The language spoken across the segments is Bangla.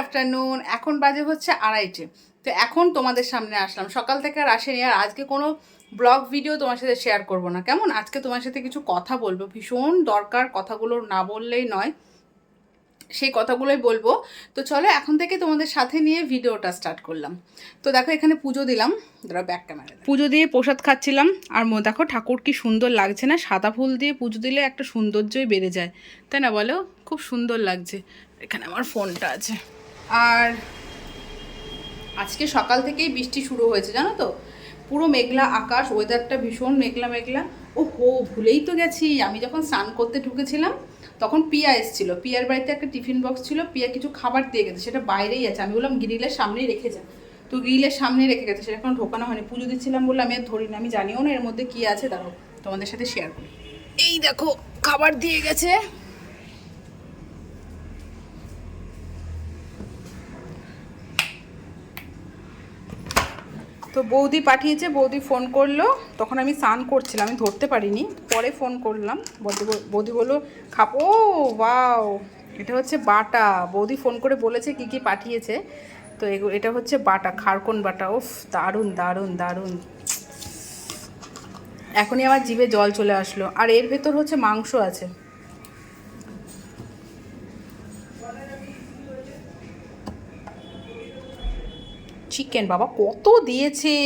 আফটারনুন এখন বাজে হচ্ছে আড়াইটে। তো এখন তোমাদের সামনে আসলাম। সকাল থেকে আর আসেনি আর আজকে কোনো ব্লগ ভিডিও তোমার সাথে শেয়ার করব না। কেমন? আজকে তোমার সাথে কিছু কথা বলব। ভীষণ দরকার কথাগুলো না বললেই নয়। সেই কথাগুলোই বলব। তো চলো এখন থেকে তোমাদের সাথে নিয়ে ভিডিওটা স্টার্ট করলাম। তো দেখো এখানে পুজো দিলাম। ধরো ব্যাক ক্যামেরা পুজো দিয়ে প্রসাদ খাচ্ছিলাম। আর দেখো ঠাকুর কি সুন্দর লাগছে না? সাদা ফুল দিয়ে পুজো দিলে একটা সৌন্দর্যই বেড়ে যায়। তাই না বলো? খুব সুন্দর লাগছে। এখানে আমার ফোনটা আছে। আর আজকে সকাল থেকেই বৃষ্টি শুরু হয়েছে, জানো তো? পুরো মেঘলা আকাশ ওয়েদারটা ভীষণ মেঘলা মেঘলা। ও হো ভুলেই তো গেছি। আমি যখন স্নান করতে ঢুকেছিলাম, তখন পিয়া এসেছিল। পিয়ার বাড়িতে একটা টিফিন বক্স ছিল, পিয়া কিছু খাবার দিয়ে গেছে। সেটা বাইরেই আছে। আমি বললাম, গ্রিলের সামনেই রেখে যা। তো গ্রিলের সামনেই রেখে গেছে। সেটা এখন ঢোকানো হয়নি। পুজো দিচ্ছিলাম বলে আমি আর ধরি না আমি জানিও না এর মধ্যে কী আছে। দাঁড়াও, তোমাদের সাথে শেয়ার করি। এই দেখো, খাবার দিয়ে গেছে। তো বৌদি পাঠিয়েছে, বৌদি ফোন করল। তখন আমি স্নান করছিলাম, আমি ধরতে পারিনি। পরে ফোন করলাম। বৌদি বৌদি বলল, খাব বাও এটা হচ্ছে বাটা। বৌদি ফোন করে বলেছে কি কি পাঠিয়েছে। তো এটা হচ্ছে বাটা, খারকন বাটা। উফ, দারুণ দারুণ দারুণ। এখনই আমার জিভে জল চলে আসলো। আর এর ভেতর হচ্ছে মাংস আছে। চিকেন বাবা, কত দিয়েছে?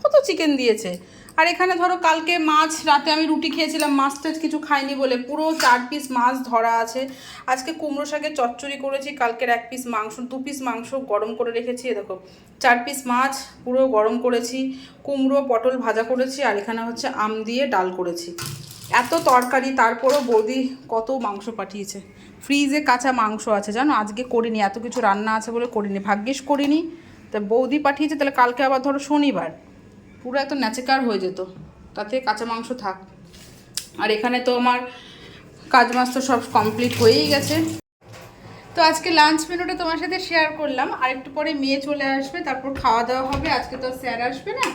কত চিকেন দিয়েছে? আর এখানে ধরো কালকে মাছ, রাতে আমি রুটি খেয়েছিলাম, মাছ টাছ কিছু খাইনি বলে পুরো চার পিস মাছ ধরা আছে। আজকে কুমড়ো শাকের চচ্চড়ি করেছি, কালকের এক পিস মাংস, দু পিস মাংস গরম করে রেখেছি দেখো। চার পিস মাছ পুরো গরম করেছি, কুমড়ো, পটল ভাজা করেছি, আর এখানে হচ্ছে আম দিয়ে ডাল করেছি। এত তরকারি, তারপরও বৌদি কত মাংস পাঠিয়েছে। ফ্রিজে কাঁচা মাংস আছে, জানো? আজকে করিনি, এত কিছু রান্না আছে বলে করিনি, ভাগ্যিস করিনি। তা বৌদি পাঠিয়েছে, তাহলে কালকে আবার ধরো শনিবার। পুরো এত ন্যাচেকার হয়ে যেত। তাতে কাঁচা মাংস থাক। আর এখানে তো আমার কাজ মাছ তো সব কমপ্লিট হয়েই গেছে। তো আজকে লাঞ্চ মেনুটা তোমার সাথে শেয়ার করলাম। আর একটু পরে মেয়ে চলে আসবে, তারপর খাওয়া দাওয়া হবে। আজকে তো স্যার আসবে না।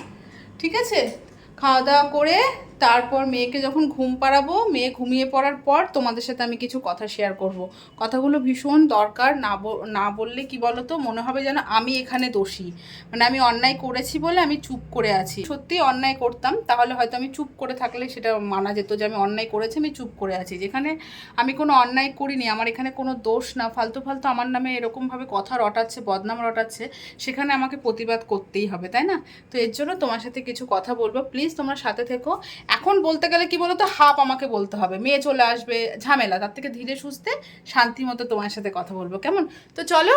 ঠিক আছে? খাওয়া দাওয়া করে তারপর মেয়েকে যখন ঘুম পাড়াবো, মেয়ে ঘুমিয়ে পড়ার পর তোমাদের সাথে আমি কিছু কথা শেয়ার করব। কথাগুলো ভীষণ দরকার, না না বললে কি বলো তো মনে হবে যেন আমি এখানে দোষী। মানে আমি অন্যায় করেছি বলে আমি চুপ করে আছি। সত্যি অন্যায় করতাম, তাহলে হয়তো আমি চুপ করে থাকলে সেটা মানা যেত যে আমি অন্যায় করেছি, আমি চুপ করে আছি। যেখানে আমি কোনো অন্যায় করিনি, আমার এখানে কোনো দোষ না, ফালতু ফালতু আমার নামে এরকমভাবে কথা রটাচ্ছে, বদনাম রটাচ্ছে, সেখানে আমাকে প্রতিবাদ করতেই হবে, তাই না? তো এর জন্য তোমার সাথে কিছু কথা বলব। প্লিজ তোমরা সাথে থেকো। এখন বলতে গেলে কি বলতো, হাফ আমাকে বলতে হবে। মেয়ে চলে আসবে, ঝামেলা। তার থেকে ধীরে সুস্থে শান্তি মতো তোমার সাথে কথা বলব। কেমন? তো চলো,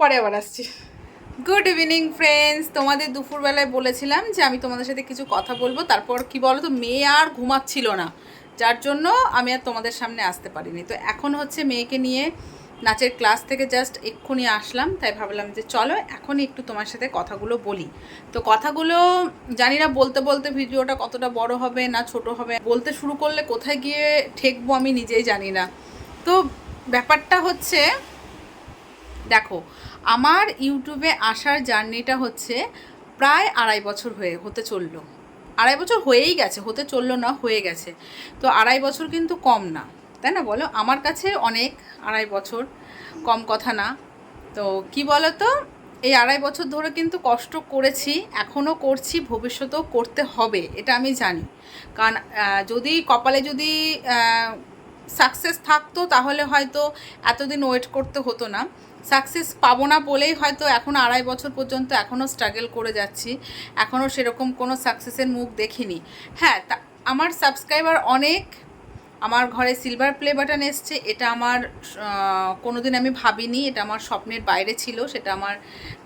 পরে আবার আসছি। গুড ইভিনিং ফ্রেন্ডস তোমাদের দুপুরবেলায় বলেছিলাম যে আমি তোমাদের সাথে কিছু কথা বলব। তারপর কি বলো তো মেয়ে আর ঘুমাচ্ছিল না। যার জন্য আমি আর তোমাদের সামনে আসতে পারিনি। তো এখন হচ্ছে মেয়েকে নিয়ে নাচের ক্লাস থেকে জাস্ট এক্ষুনি আসলাম, তাই ভাবলাম যে চলো এখনই একটু তোমার সাথে কথাগুলো বলি। তো কথাগুলো জানি না বলতে বলতে ভিডিওটা কতটা বড় হবে না ছোট হবে, বলতে শুরু করলে কোথায় গিয়ে ঠেকবো আমি নিজেই জানি না। তো ব্যাপারটা হচ্ছে, দেখো, আমার ইউটিউবে আসার জার্নিটা হচ্ছে প্রায় আড়াই বছর হয়ে, হতে চলল। আড়াই বছর হয়েই গেছে, হতে চলল না, হয়ে গেছে। তো আড়াই বছর কিন্তু কম না। তাই না বলো? আমার কাছে অনেক, আড়াই বছর, কম কথা না। তো কি বলো তো এই আড়াই বছর ধরে কিন্তু কষ্ট করেছি এখনও করছি, ভবিষ্যতেও করতে হবে, এটা আমি জানি। কারণ যদি কপালে যদি সাকসেস থাকতো তাহলে হয়তো এতদিন ওয়েট করতে হতো না। সাকসেস পাবো না বলেই হয়তো এখন আড়াই বছর পর্যন্ত এখনও স্ট্রাগল করে যাচ্ছি। এখনও সেরকম কোনো সাকসেসের মুখ দেখিনি। হ্যাঁ আমার সাবস্ক্রাইবার অনেক আমার ঘরে সিলভার প্লে বাটন এসছে, এটা আমার কোনো দিন আমি ভাবিনি, এটা আমার স্বপ্নের বাইরে ছিল, সেটা আমার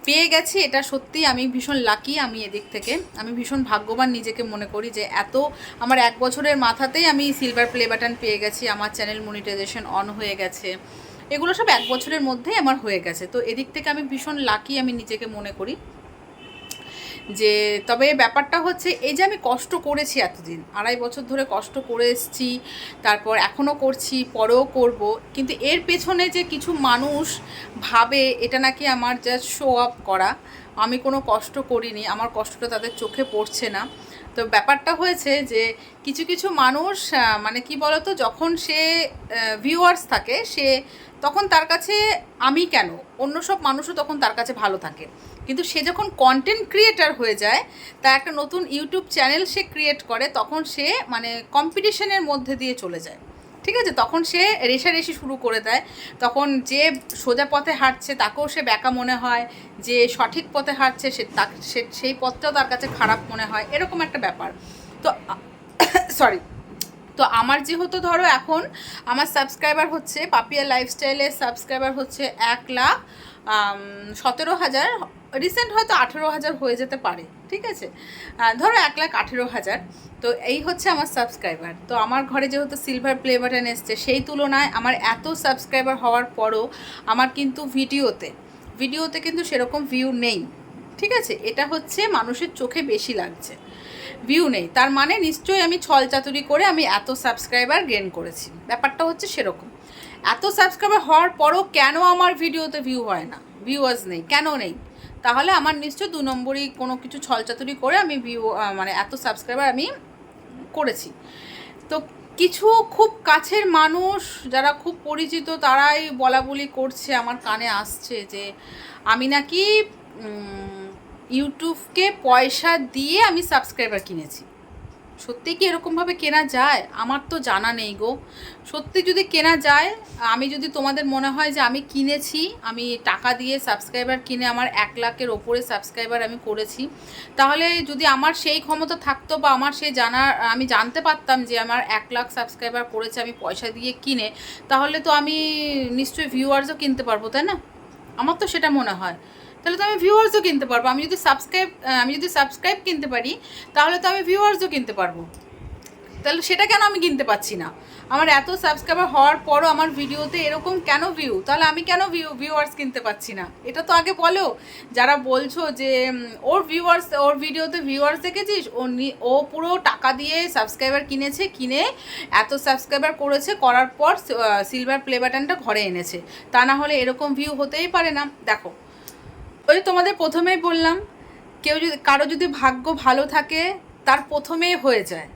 পেয়ে গেছি, এটা সত্যি আমি ভীষণ লাকি আমি এদিক থেকে, আমি ভীষণ ভাগ্যবান নিজেকে মনে করি যে এত, আমার এক বছরের মাথাতেই আমি সিলভার প্লে বাটন পেয়ে গেছি, আমার চ্যানেল মনিটাইজেশন অন হয়ে গেছে, এগুলো সব এক বছরের মধ্যেই আমার হয়ে গেছে, তো এদিক থেকে আমি ভীষণ লাকি আমি নিজেকে মনে করি। যে, তবে ব্যাপারটা হচ্ছে, এই যে আমি কষ্ট করেছি এতদিন, আড়াই বছর ধরে কষ্ট করে এসেছি, তারপর এখনও করছি, পরেও করব, কিন্তু এর পেছনে যে কিছু মানুষ ভাবে, এটা নাকি আমার জাস্ট শো আপ করা, আমি কোনো কষ্ট করিনি, আমার কষ্টটা তাদের চোখে পড়ছে না। তো ব্যাপারটা হয়েছে যে, কিছু কিছু মানুষ মানে কি বলতো, যখন সে ভিউয়ার্স থাকে, সে তখন তার কাছে আমি কেন? অন্য সব মানুষও তখন তার কাছে ভালো থাকে। কিন্তু সে যখন কন্টেন্ট ক্রিয়েটার হয়ে যায়, তার একটা নতুন ইউটিউব চ্যানেল সে ক্রিয়েট করে, তখন সে মানে কম্পিটিশনের মধ্যে দিয়ে চলে যায়। ঠিক আছে? তখন সে রেশারেশি শুরু করে দেয়। তখন যে সোজা পথে হাঁটছে, তাকেও সে ব্যাকা মনে হয়। যে সঠিক পথে হাঁটছে, সে তা- সে- সেই পথটাও তার কাছে খারাপ মনে হয়। এরকম একটা ব্যাপার। তো সরি তো আমার যেহেতু ধরো এখন আমার সাবস্ক্রাইবার হচ্ছে, পাপিয়া লাইফস্টাইলের সাবস্ক্রাইবার হচ্ছে এক লাখ সতেরো হাজার রিসেন্ট হয়তো আঠেরো হাজার হয়ে যেতে পারে, ঠিক আছে? ধরো এক লাখ আঠেরো হাজার। তো এই হচ্ছে আমার সাবস্ক্রাইবার তো আমার ঘরে যেহেতু সিলভার প্লে বাটন এসছে, সেই তুলনায় আমার এত সাবস্ক্রাইবার হওয়ার পরও আমার কিন্তু ভিডিওতে ভিডিওতে কিন্তু সেরকম ভিউ নেই, ঠিক আছে? এটা হচ্ছে মানুষের চোখে বেশি লাগছে ভিউ নেই। তার মানে নিশ্চয়ই আমি ছল চাতুরি করে আমি এত সাবস্ক্রাইবার গেন করেছি। ব্যাপারটা হচ্ছে সেরকম। এত সাবস্ক্রাইবার হওয়ার পরও কেন আমার ভিডিওতে ভিউ হয় না? ভিউয়ার্স নেই। কেন নেই? তাহলে আমার নিশ্চয় দু নম্বরই কোনো কিছু ছলচাতুরি করে আমি ভিউ মানে এত সাবস্ক্রাইবার আমি করেছি। তো কিছু খুব কাছের মানুষ যারা খুব পরিচিত তারাই বলা বলি করছে, আমার কানে আসছে যে আমি নাকি ইউটিউবকে পয়সা দিয়ে আমি সাবস্ক্রাইবার কিনেছি। সত্যি কি এরকমভাবে কেনা যায়? আমার তো জানা নেই গো। সত্যি যদি কেনা যায়, আমি যদি তোমাদের মনে হয় যে আমি কিনেছি, আমি টাকা দিয়ে সাবস্ক্রাইবার কিনে আমার এক লাখের ওপরে সাবস্ক্রাইবার আমি করেছি, তাহলে যদি আমার সেই ক্ষমতা থাকতো বা আমার সেই জানা, আমি জানতে পারতাম যে আমার এক লাখ সাবস্ক্রাইবার করেছে আমি পয়সা দিয়ে কিনে, তাহলে তো আমি নিশ্চয়ই ভিউয়ার্সও কিনতে পারব, তাই না? আমার তো সেটা মনে হয়। তাহলে তো আমি ভিউয়ার্সও কিনতে পারব। আমি যদি সাবস্ক্রাইব আমি যদি সাবস্ক্রাইব কিনতে পারি, তাহলে তো আমি ভিউয়ার্সও কিনতে পারব। তাহলে সেটা কেন আমি কিনতে পারছি না? আমার এত সাবস্ক্রাইবার হওয়ার পরও আমার ভিডিওতে এরকম কেন ভিউ তাহলে আমি কেন ভিউ ভিউয়ার্স কিনতে পারছি না? এটা তো আগে বলো। যারা বলছো যে ওর ভিউয়ার্স ওর ভিডিওতে ভিউয়ার্স দেখেছিস? ও ও পুরো টাকা দিয়ে সাবস্ক্রাইবার কিনেছে, কিনে এত সাবস্ক্রাইবার করেছে, করার পর সিলভার প্লে বাটনটা ঘরে এনেছে। তা না হলে এরকম ভিউ হতেই পারে না। দেখো ওই তোমাদের প্রথমেই বললাম, কেউ যদি, কারও যদি ভাগ্য ভালো থাকে, তার প্রথমেই হয়ে যায়।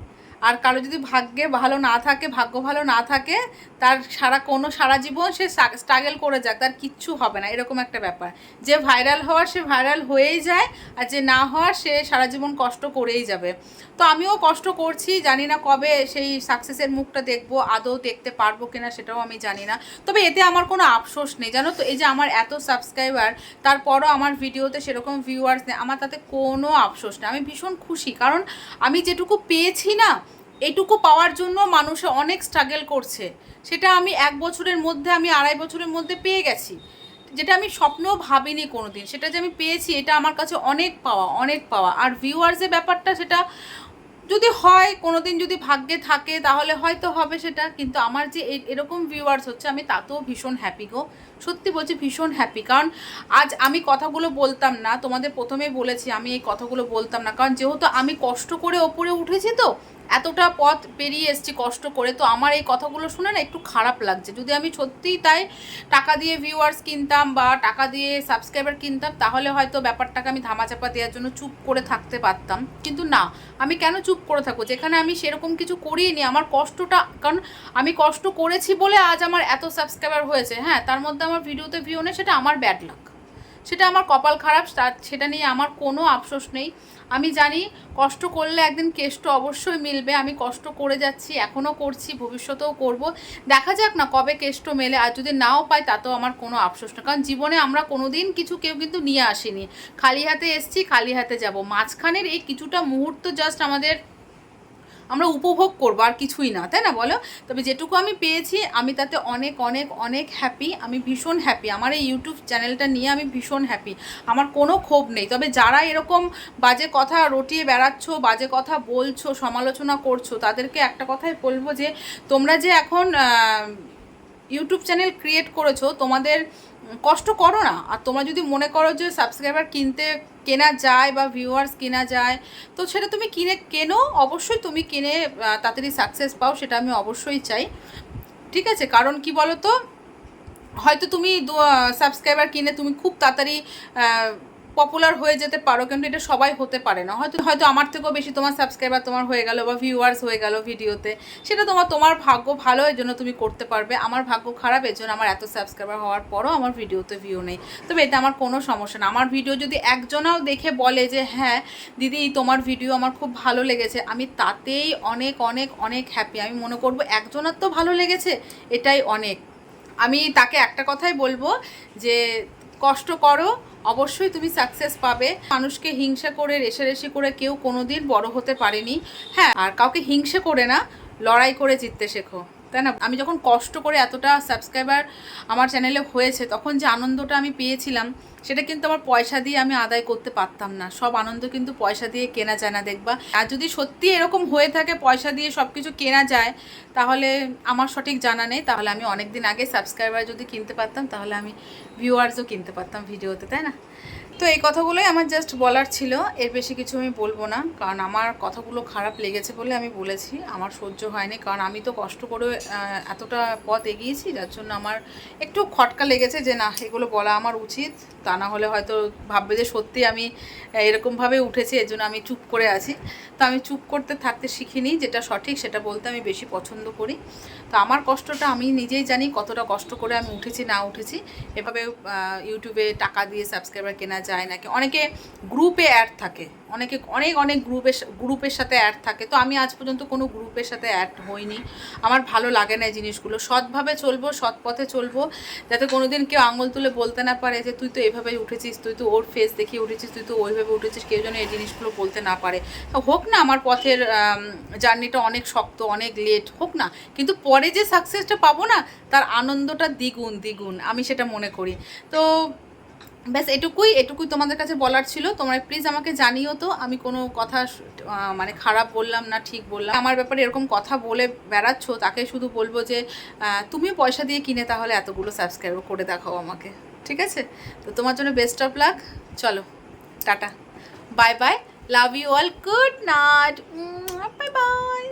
আর কারও যদি ভাগ্যে ভালো না থাকে, ভাগ্য ভালো না থাকে, তার সারা, কোনো সারা জীবন সে স্ট্রাগল করে যাক, তার কিচ্ছু হবে না, এরকম একটা ব্যাপার। যে ভাইরাল হওয়ার, সে ভাইরাল হয়েই যায়, আর যে না হওয়ার, সে সারা জীবন কষ্ট করেই যাবে। তো আমিও কষ্ট করছি, জানি না কবে সেই সাকসেসের মুখটা দেখব, আদৌ দেখতে পারব কিনা সেটাও আমি জানি না। তবে এতে আমার কোনো আফসোস নেই, জানো তো, এই যে আমার এত সাবস্ক্রাইবার, তারপরও আমার ভিডিওতে সেরকম ভিউয়ার্স নেই, আমার তাতে কোনো আফসোস নেই, আমি ভীষণ খুশি, কারণ আমি যেটুকু পেয়েছি না এটুকু পাওয়ার জন্য মানুষে অনেক স্ট্রাগল করছে। সেটা আমি এক বছরের মধ্যে, আমি আড়াই বছরের মধ্যে পেয়ে গেছি। যেটা আমি স্বপ্নেও ভাবিনি কোনো দিন সেটা যে আমি পেয়েছি, এটা আমার কাছে অনেক পাওয়া অনেক পাওয়া। আর ভিউয়ার্সের ব্যাপারটা সেটা যদি হয় কোনো দিন যদি ভাগ্যে থাকে, তাহলে হয়তো হবে সেটা। কিন্তু আমার যে এরকম ভিউয়ার্স হচ্ছে, আমি তাতেও ভীষণ হ্যাপি গো। সত্যি বলছি, ভীষণ হ্যাপি কারণ আজ আমি কথাগুলো বলতাম না, তোমাদের প্রথমেই বলেছি, আমি এই কথাগুলো বলতাম না। কারণ যেহেতু আমি কষ্ট করে ওপরে উঠেছি তো এতটা পথ পেরিয়ে এসছি, কষ্ট করে। তো আমার এই কথাগুলো শুনে না একটু খারাপ লাগছে। যদি আমি সত্যিই তাই টাকা দিয়ে ভিউয়ার্স কিনতাম বা টাকা দিয়ে সাবস্ক্রাইবার কিনতাম, তাহলে হয়তো ব্যাপারটাকে আমি ধামাচাপা দেওয়ার জন্য চুপ করে থাকতে পারতাম। কিন্তু না, আমি কেন চুপ করে থাকব? যেখানে আমি সেরকম কিছু করিনি, আমার কষ্টটা, কারণ আমি কষ্ট করেছি বলে আজ আমার এত সাবস্ক্রাইবার হয়েছে। হ্যাঁ তার মধ্যে আমার ভিডিওতে ভিউ নেই, সেটা আমার ব্যাড লাক সেটা আমার কপাল খারাপ সেটা নিয়ে আমার কোনো আফসোস নেই। আমি জানি কষ্ট করলে একদিন কেষ্ট অবশ্যই মিলবে, আমি কষ্ট করে যাচ্ছি এখনও করছি, ভবিষ্যতেও করব। দেখা যাক না কবে কেষ্ট মেলে, আর যদি নাও পাই তাতেও আমার কোনো আফসোস না। কারণ জীবনে আমরা কোনো দিন কিছু কেউ কিন্তু নিয়ে আসিনি। খালি হাতে এসছি, খালি হাতে যাব। মাঝখানের এই কিছুটা মুহূর্ত জাস্ট আমাদের আমরা উপভোগ করব, আর কিছুই না, তাই না বলো? তবে যেটুকু আমি পেয়েছি, আমি তাতে অনেক অনেক অনেক হ্যাপি আমি ভীষণ হ্যাপি আমার এই ইউটিউব চ্যানেলটা নিয়ে আমি ভীষণ হ্যাপি আমার কোনো ক্ষোভ নেই। তবে যারা এরকম বাজে কথা রটিয়ে বেড়াচ্ছ, বাজে কথা বলছো, সমালোচনা করছ, তাদেরকে একটা কথাই বলব যে, তোমরা যে এখন ইউটিউব চ্যানেল ক্রিয়েট করেছ, তোমাদের কষ্ট করো না। আর তোমরা যদি মনে করো যে সাবস্ক্রাইবার কিনতে কেনা যায় বা ভিউয়ার্স কেনা যায়, তো সেটা তুমি কিনে কেনো, অবশ্যই তুমি কিনে তাড়াতাড়ি সাকসেস পাও, সেটা আমি অবশ্যই চাই। ঠিক আছে? কারণ কি বলো তো হয়তো তুমি সাবস্ক্রাইবার কিনে তুমি খুব তাড়াতাড়ি পপুলার হয়ে যেতে পারো, কিন্তু এটা সবাই হতে পারে না। হয়তো হয়তো আমার থেকেও বেশি তোমার সাবস্ক্রাইবার তোমার হয়ে গেল বা ভিউয়ার্স হয়ে গেল ভিডিওতে। সেটা তোমার তোমার ভাগ্য ভালো এর জন্য তুমি করতে পারবে। আমার ভাগ্য খারাপ এর জন্য আমার এত সাবস্ক্রাইবার হওয়ার পরও আমার ভিডিওতে ভিউ নেই। তবে এটা আমার কোনো সমস্যা না। আমার ভিডিও যদি একজনাও দেখে বলে যে হ্যাঁ দিদি তোমার ভিডিও আমার খুব ভালো লেগেছে। আমি তাতেই অনেক অনেক অনেক হ্যাপি আমি মনে করব একজনের তো ভালো লেগেছে, এটাই অনেক। আমি তাকে একটা কথাই বলব যে কষ্ট করো, অবশ্যই তুমি সাকসেস পাবে। মানুষকে হিংসা করে রেশারেশি করে কেউ কোনোদিন বড় হতে পারেনি। হ্যাঁ আর কাউকে হিংসা করে না, লড়াই করে জিততে শেখো। তাই না? আমি যখন কষ্ট করে এতটা সাবস্ক্রাইবার আমার চ্যানেলে হয়েছে, তখন যে আনন্দটা আমি পেয়েছিলাম, সেটা কিন্তু আমার পয়সা দিয়ে আমি আদায় করতে পারতাম না। সব আনন্দ কিন্তু পয়সা দিয়ে কেনা যায় না দেখবা। আর যদি সত্যি এরকম হয়ে থাকে, পয়সা দিয়ে সব কিছু কেনা যায়, তাহলে আমার সঠিক জানা নেই। তাহলে আমি অনেক দিন আগে সাবস্ক্রাইবার যদি কিনতে পারতাম, তাহলে আমি ভিউয়ার্সও কিনতে পারতাম ভিডিওতে, তাই না? তো এই কথাগুলোই আমার জাস্ট বলার ছিল। এর বেশি কিছু আমি বলব না। কারণ আমার কথাগুলো খারাপ লেগেছে বলে আমি বলেছি। আমার সহ্য হয়নি। কারণ আমি তো কষ্ট করে এতটা পথ এগিয়েছি, যার জন্য আমার একটু খটকা লেগেছে যে, না, এগুলো বলা আমার উচিত। তা না হলে হয়তো ভাববে যে, সত্যি আমি এরকমভাবে উঠেছি, এর জন্য আমি চুপ করে আছি। তো আমি চুপ করতে থাকতে শিখিনি, যেটা সঠিক সেটা বলতে আমি বেশি পছন্দ করি। তো আমার কষ্টটা আমি নিজেই জানি কতটা কষ্ট করে আমি উঠেছি, না উঠেছি। এভাবে ইউটিউবে টাকা দিয়ে সাবস্ক্রাইবার কেনা যায় নাকি? অনেকে গ্রুপে অ্যাড থাকে। অনেকে অনেক অনেক গ্রুপের গ্রুপের সাথে অ্যাড থাকে। তো আমি আজ পর্যন্ত কোনো গ্রুপের সাথে অ্যাড হইনি। আমার ভালো লাগে না এই জিনিসগুলো। সৎভাবে চলবো, সৎ পথে চলবো, যাতে কোনো দিন কেউ আঙুল তুলে বলতে না পারে যে, তুই তো এভাবেই উঠেছিস, তুই তো ওর ফেস দেখিয়ে উঠেছিস, তুই তো ওইভাবে উঠেছিস, কেউ যেন এই জিনিসগুলো বলতে না পারে। হোক না, আমার পথের জার্নিটা অনেক শক্ত, অনেক লেট হোক না। কিন্তু পরে যে সাকসেসটা পাবো না, তার আনন্দটা দ্বিগুণ দ্বিগুণ, আমি সেটা মনে করি। তো ব্যাস, এটুকুই এটুকুই তোমাদের কাছে বলার ছিল। তোমরা প্লিজ আমাকে জানিও তো, আমি কোনো কথা মানে খারাপ বললাম না, ঠিক বললাম। আমার ব্যাপারে এরকম কথা বলে বেড়াচ্ছ, তাকে শুধু বলব যে তুমি পয়সা দিয়ে কিনে তাহলে এতগুলো সাবস্ক্রাইব করে দেখাও আমাকে, ঠিক আছে? তো তোমার জন্য বেস্ট অফ লাক চলো, tata. Bye bye love you all good night bye bye